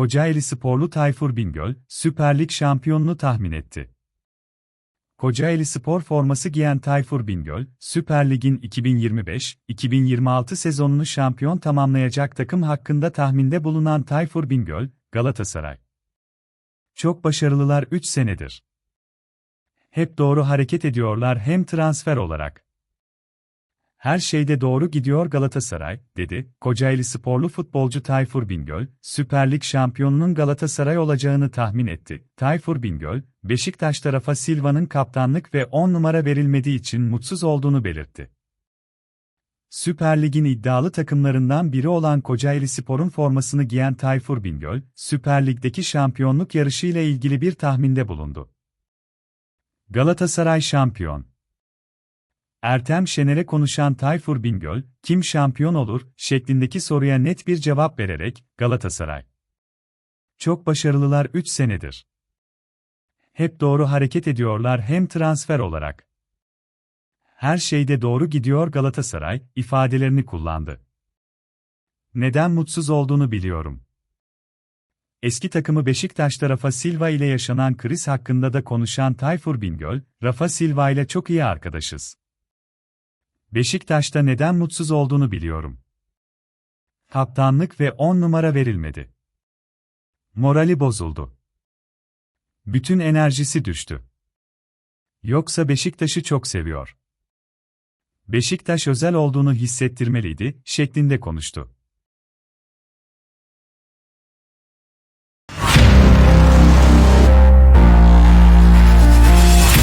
Kocaeli sporlu Tayfur Bingöl, Süper Lig şampiyonunu tahmin etti. Kocaeli Spor forması giyen Tayfur Bingöl, Süper Lig'in 2025-2026 sezonunu şampiyon tamamlayacak takım hakkında tahminde bulunan Tayfur Bingöl, Galatasaray. Çok başarılılar 3 senedir. Hep doğru hareket ediyorlar hem transfer olarak. Her şeyde doğru gidiyor Galatasaray, dedi. Kocaeli sporlu futbolcu Tayfur Bingöl, Süper Lig şampiyonunun Galatasaray olacağını tahmin etti. Tayfur Bingöl, Beşiktaş tarafa Silva'nın kaptanlık ve 10 numara verilmediği için mutsuz olduğunu belirtti. Süper Lig'in iddialı takımlarından biri olan Kocaeli Spor'un formasını giyen Tayfur Bingöl, Süper Lig'deki şampiyonluk yarışıyla ilgili bir tahminde bulundu. Galatasaray şampiyon Ertem Şener'e konuşan Tayfur Bingöl, kim şampiyon olur, şeklindeki soruya net bir cevap vererek, Galatasaray. Çok başarılılar 3 senedir. Hep doğru hareket ediyorlar hem transfer olarak. Her şeyde doğru gidiyor Galatasaray, ifadelerini kullandı. Neden mutsuz olduğunu biliyorum. Eski takımı Beşiktaş Rafa Silva ile yaşanan kriz hakkında da konuşan Tayfur Bingöl, Rafa Silva ile çok iyi arkadaşız. Beşiktaş'ta neden mutsuz olduğunu biliyorum. Kaptanlık ve 10 numara verilmedi. Morali bozuldu. Bütün enerjisi düştü. Yoksa Beşiktaş'ı çok seviyor. Beşiktaş özel olduğunu hissettirmeliydi, şeklinde konuştu.